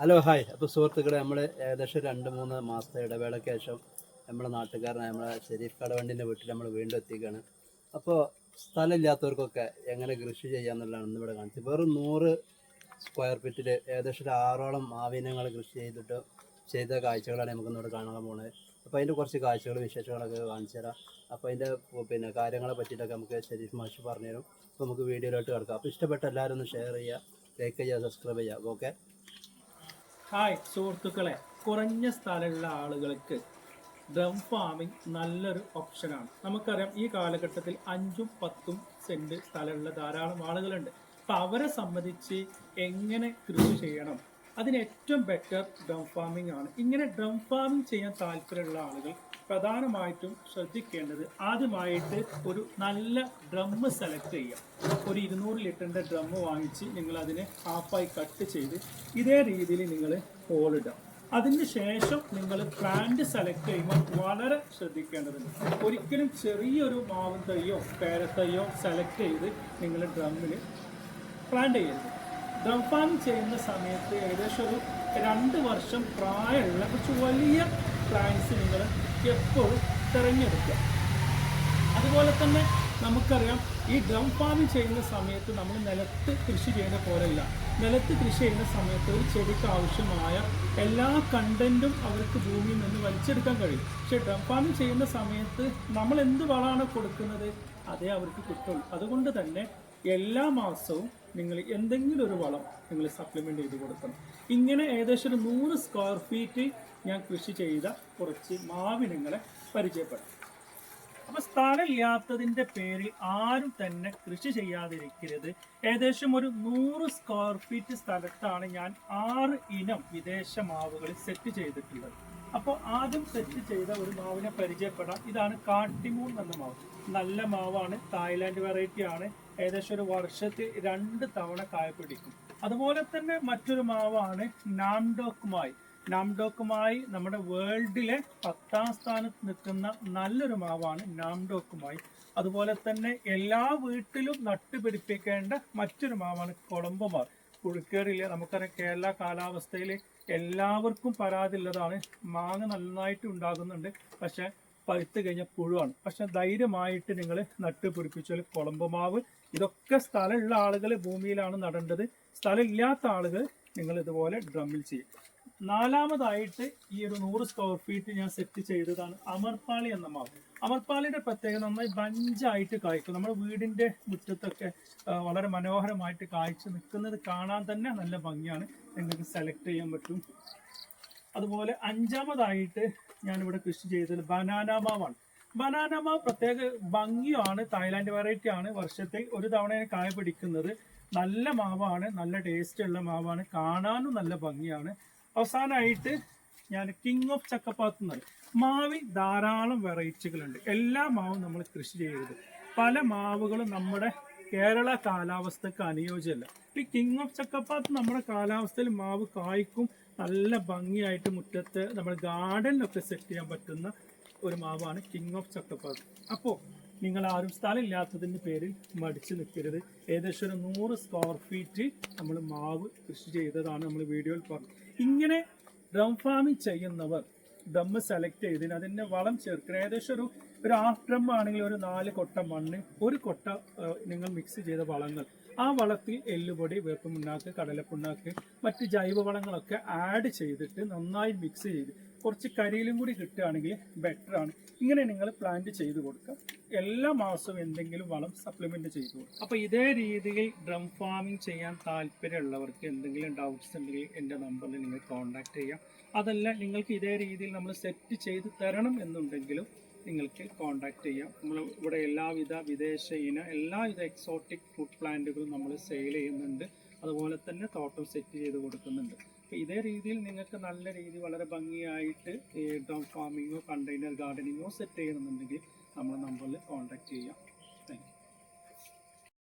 Hello hi. അപ്പോൾ സുഹൃത്തുക്കളെ നമ്മൾ ഏകദേശം രണ്ട് മൂന്ന് മാസത്തെ ഇടവേളയ്ക്ക് ശേഷം നമ്മുടെ നാട്ടുകാരനായ നമ്മളെ ഷെരീഫ് കടവണ്ടിന്റെ വീട്ടിൽ നമ്മൾ വീണ്ടും എത്തിക്കുകയാണ് അപ്പോൾ സ്ഥലമില്ലാത്തവർക്കൊക്കെ എങ്ങനെ കൃഷി ചെയ്യാമെന്നുള്ളതാണ് ഇന്നിവിടെ കാണിച്ചത്. വെറും നൂറ് സ്ക്വയർ ഫീറ്റിൽ ഏകദേശം ഒരു ആറോളം മാവിനങ്ങൾ കൃഷി ചെയ്തിട്ട് ചെയ്ത കാഴ്ചകളാണ് നമുക്ക് ഇന്നിവിടെ കാണാൻ പോകുന്നത്. അപ്പോൾ അതിന്റെ കുറച്ച് കാഴ്ചകൾ വിശേഷങ്ങളൊക്കെ കാണിച്ചു തരാം. അപ്പോൾ അതിന്റെ പിന്നെ കാര്യങ്ങളെ പറ്റിയിട്ടൊക്കെ നമുക്ക് ഷെരീഫ് മാഷ് പറഞ്ഞുതരും. അപ്പോൾ നമുക്ക് വീഡിയോയിലോട്ട് കിടക്കാം. അപ്പോൾ ഇഷ്ടപ്പെട്ട എല്ലാവരും ഒന്ന് ഷെയർ ചെയ്യുക ലൈക്ക് ചെയ്യുക സബ്സ്ക്രൈബ് ചെയ്യുക. ഓക്കെ? ഹായ് സുഹൃത്തുക്കളെ. കുറഞ്ഞ സ്ഥലമുള്ള ആളുകൾക്ക് ഡ്രം ഫാമിംഗ് നല്ലൊരു ഓപ്ഷനാണ്. നമുക്കറിയാം ഈ കാലഘട്ടത്തിൽ അഞ്ചും പത്തും സെന്റ് സ്ഥലമുള്ള ധാരാളം ആളുകളുണ്ട്. അപ്പം അവരെ സംബന്ധിച്ച് എങ്ങനെ കൃഷി ചെയ്യണം? അതിന് ഏറ്റവും ബെറ്റർ ഡ്രം ഫാമിംഗ് ആണ്. ഇങ്ങനെ ഡ്രം ഫാമിംഗ് ചെയ്യാൻ താല്പര്യമുള്ള ആളുകൾ പ്രധാനമായിട്ടും ശ്രദ്ധിക്കേണ്ടത് ആദ്യമായിട്ട് ഒരു നല്ല ഡ്രം സെലക്ട് ചെയ്യുക ഒരു ഇരുന്നൂറ് ലിറ്ററിന്റെ ഡ്രം വാങ്ങിച്ച് നിങ്ങൾ അതിനെ ഹാഫായി കട്ട് ചെയ്ത് ഇതേ രീതിയിൽ നിങ്ങൾ ഹോളിടുക അതിന് ശേഷം നിങ്ങൾ പ്ലാന്റ് സെലക്ട് ചെയ്യുമ്പോൾ വളരെ ശ്രദ്ധിക്കേണ്ടതുണ്ട്. ഒരിക്കലും ചെറിയൊരു മാവും തൈയോ പേരത്തൈയോ സെലക്ട് ചെയ്ത് നിങ്ങൾ ഡ്രമ്മിൽ പ്ലാന്റ് ചെയ്യരുത്. ഫാമിംഗ് ചെയ്യുന്ന സമയത്ത് ഏകദേശം ഒരു രണ്ട് വർഷം പ്രായമുള്ള കുറച്ച് വലിയ പ്ലാന്റ്സ് നിങ്ങൾ എപ്പോഴും തിരഞ്ഞെടുക്കുക. അതുപോലെ തന്നെ നമുക്കറിയാം ഈ ഡ്രം ഫാമിംഗ് ചെയ്യുന്ന സമയത്ത് നമ്മൾ നിലത്ത് കൃഷി ചെയ്യുന്ന പോലെയല്ല. നിലത്ത് കൃഷി ചെയ്യുന്ന സമയത്ത് ഒരു ചെടിക്ക് ആവശ്യമായ എല്ലാ കണ്ടന്റും അവർക്ക് ഭൂമിയിൽ നിന്ന് വലിച്ചെടുക്കാൻ കഴിയും. പക്ഷേ ഡ്രം ഫാമിംഗ് ചെയ്യുന്ന സമയത്ത് നമ്മൾ എന്ത് വളമാണ് കൊടുക്കുന്നത്? അതേ അവർക്ക് കിട്ടുള്ളൂ. അതുകൊണ്ട് തന്നെ എല്ലാ മാസവും നിങ്ങൾ എന്തെങ്കിലും ഒരു വളം നിങ്ങൾ സപ്ലിമെന്റ് ചെയ്ത് കൊടുക്കണം. ഇങ്ങനെ ഏകദേശം ഒരു നൂറ് സ്ക്വയർ ഫീറ്റ് ഞാൻ കൃഷി ചെയ്ത കുറച്ച് മാവിനങ്ങളെ പരിചയപ്പെടാം അപ്പൊ സ്ഥലമില്ലാത്തതിന്റെ പേരിൽ ആരും തന്നെ കൃഷി ചെയ്യാതിരിക്കരുത്. ഏകദേശം ഒരു നൂറ് സ്ക്വയർ ഫീറ്റ് സ്ഥലത്താണ് ഞാൻ ആറ് ഇനം വിദേശ മാവുകൾ സെറ്റ് ചെയ്തിട്ടുള്ളത്. അപ്പോൾ ആദ്യം സെറ്റ് ചെയ്ത ഒരു മാവിനെ പരിചയപ്പെടാം. ഇതാണ് കാട്ടിമൂൺ എന്ന മാവ്. നല്ല മാവാണ്. തായ്ലാൻഡ് വെറൈറ്റി ആണ്. ഏകദേശം ഒരു വർഷത്തിൽ രണ്ട് തവണ കായ പിടിക്കും. അതുപോലെ തന്നെ മറ്റൊരു മാവാണ് നാംഡോക്കുമായി. നാംഡോക്കുമായി നമ്മുടെ വേൾഡിലെ പത്താം സ്ഥാനത്ത് നിൽക്കുന്ന നല്ലൊരു മാവാണ് നാംഡോക്കുമായി. അതുപോലെ തന്നെ എല്ലാ വീട്ടിലും നട്ടുപിടിപ്പിക്കേണ്ട മറ്റൊരു മാവാണ് കൊളംബോ മാവ് പുഴുക്കേറില്ല. നമുക്കറിയാം കേരള കാലാവസ്ഥയിൽ എല്ലാവർക്കും പരാതിയുള്ളതാണ്. മാങ്ങ നന്നായിട്ട് ഉണ്ടാകുന്നുണ്ട്. പക്ഷെ പഴുത്ത് കഴിഞ്ഞ പുഴുവാണ്. പക്ഷെ ധൈര്യമായിട്ട് നിങ്ങൾ നട്ട് പൊരിപ്പിച്ചാൽ കുളമ്പ് മാവ്. ഇതൊക്കെ സ്ഥലമുള്ള ആളുകൾ ഭൂമിയിലാണ് നടേണ്ടത്. സ്ഥലമില്ലാത്ത ആളുകൾ നിങ്ങൾ ഇതുപോലെ ഡ്രമ്മിൽ ചെയ്യും. നാലാമതായിട്ട് ഈ ഒരു നൂറ് സ്ക്വയർ ഫീറ്റ് ഞാൻ സെറ്റ് ചെയ്തതാണ് അമർപ്പാളി എന്ന മാവ്. അമർപ്പാളിയുടെ പ്രത്യേകത നന്നായി ബഞ്ചായിട്ട് കായ്ക്കും. നമ്മുടെ വീടിന്റെ മുറ്റത്തൊക്കെ വളരെ മനോഹരമായിട്ട് കായ്ച്ച് നിൽക്കുന്നത് കാണാൻ തന്നെ നല്ല ഭംഗിയാണ്. നിങ്ങൾക്ക് സെലക്ട് ചെയ്യാൻ പറ്റും. അതുപോലെ അഞ്ചാമതായിട്ട് ഞാനിവിടെ കൃഷി ചെയ്തത് ബനാന മാവാണ്. ബനാന മാവ് പ്രത്യേക ഭംഗിയാണ് തായ്ലാന്റ് വെറൈറ്റി ആണ്. വർഷത്തിൽ ഒരു തവണ കായ പിടിക്കുന്നത്. നല്ല മാവാണ് നല്ല ടേസ്റ്റ് ഉള്ള മാവാണ് കാണാനും നല്ല ഭംഗിയാണ്. അവസാനമായിട്ട് ഞാൻ കിങ് ഓഫ് ചക്കപ്പാത്ത് എന്ന് പറയും. മാവിൽ ധാരാളം വെറൈറ്റികളുണ്ട് എല്ലാ മാവും നമ്മൾ കൃഷി ചെയ്യരുത്. പല മാവുകളും നമ്മുടെ കേരള കാലാവസ്ഥക്ക് അനുയോജ്യമല്ല. ഈ കിങ് ഓഫ് ചക്കപ്പാത്ത് നമ്മുടെ കാലാവസ്ഥയിൽ മാവ് കായ്ക്കും നല്ല ഭംഗിയായിട്ട് മുറ്റത്ത് നമ്മുടെ ഗാർഡനിലൊക്കെ സെറ്റ് ചെയ്യാൻ പറ്റുന്ന ഒരു മാവാണ് കിങ് ഓഫ് ചക്കപ്പാത്ത്. അപ്പോൾ നിങ്ങൾ ആരും സ്ഥലമില്ലാത്തതിന്റെ പേരിൽ മടിച്ചു നിൽക്കരുത്. ഏകദേശം ഒരു നൂറ് സ്ക്വയർ ഫീറ്റ് നമ്മൾ മാവ് കൃഷി ചെയ്തതാണ് നമ്മൾ വീഡിയോയിൽ പറഞ്ഞത്. ഇങ്ങനെ ഡ്രം ഫാമിംഗ് ചെയ്യുന്നവർ ഡമ്മ് സെലക്ട് ചെയ്തതിന് അതിന്റെ വളം ചേർക്കണം. ഏകദേശം ഒരു ഒരു ഹാഫ് ഡ്രം ആണെങ്കിൽ ഒരു നാല് കൊട്ട മണ്ണ് ഒരു കൊട്ട നിങ്ങൾ മിക്സ് ചെയ്ത വളങ്ങൾ. ആ വളത്തിൽ എല്ലുപൊടി വേപ്പുമുണ്ണാക്ക് കടലപ്പുണ്ണാക്ക് മറ്റ് ജൈവ വളങ്ങളൊക്കെ ആഡ് ചെയ്തിട്ട് നന്നായി മിക്സ് ചെയ്ത് കുറച്ച് കരിയിലും കൂടി കിട്ടുകയാണെങ്കിൽ ബെറ്റർ ആണ്. ഇങ്ങനെ നിങ്ങൾ പ്ലാന്റ് ചെയ്ത് കൊടുക്കുക. എല്ലാ മാസവും എന്തെങ്കിലും വളം സപ്ലിമെന്റ് ചെയ്ത് കൊടുക്കുക. അപ്പോൾ ഇതേ രീതിയിൽ ഡ്രം ഫാമിംഗ് ചെയ്യാൻ താല്പര്യമുള്ളവർക്ക് എന്തെങ്കിലും ഡൗട്ട്സ് ഉണ്ടെങ്കിൽ എന്റെ നമ്പറിൽ നിങ്ങൾ കോൺടാക്ട് ചെയ്യാം. അതല്ല നിങ്ങൾക്ക് ഇതേ രീതിയിൽ നമ്മൾ സെറ്റ് ചെയ്ത് തരണം എന്നുണ്ടെങ്കിലും നിങ്ങൾക്ക് കോൺടാക്ട് ചെയ്യാം. നമ്മൾ ഇവിടെ എല്ലാവിധ വിദേശ ഇന എല്ലാവിധ എക്സോട്ടിക് ഫുഡ് പ്ലാന്റുകളും നമ്മൾ സെയിൽ ചെയ്യുന്നുണ്ട്. അതുപോലെ തന്നെ തോട്ടം സെറ്റ് ചെയ്ത് കൊടുക്കുന്നുണ്ട്. അപ്പോൾ ഇതേ രീതിയിൽ നിങ്ങൾക്ക് നല്ല രീതി വളരെ ഭംഗിയായിട്ട് ഡ്രം ഫാമിങ്ങോ കണ്ടെയ്നർ ഗാർഡനിങ്ങോ സെറ്റ് ചെയ്യണമെന്നുണ്ടെങ്കിൽ നമ്മുടെ നമ്പറിൽ കോൺടാക്ട് ചെയ്യാം.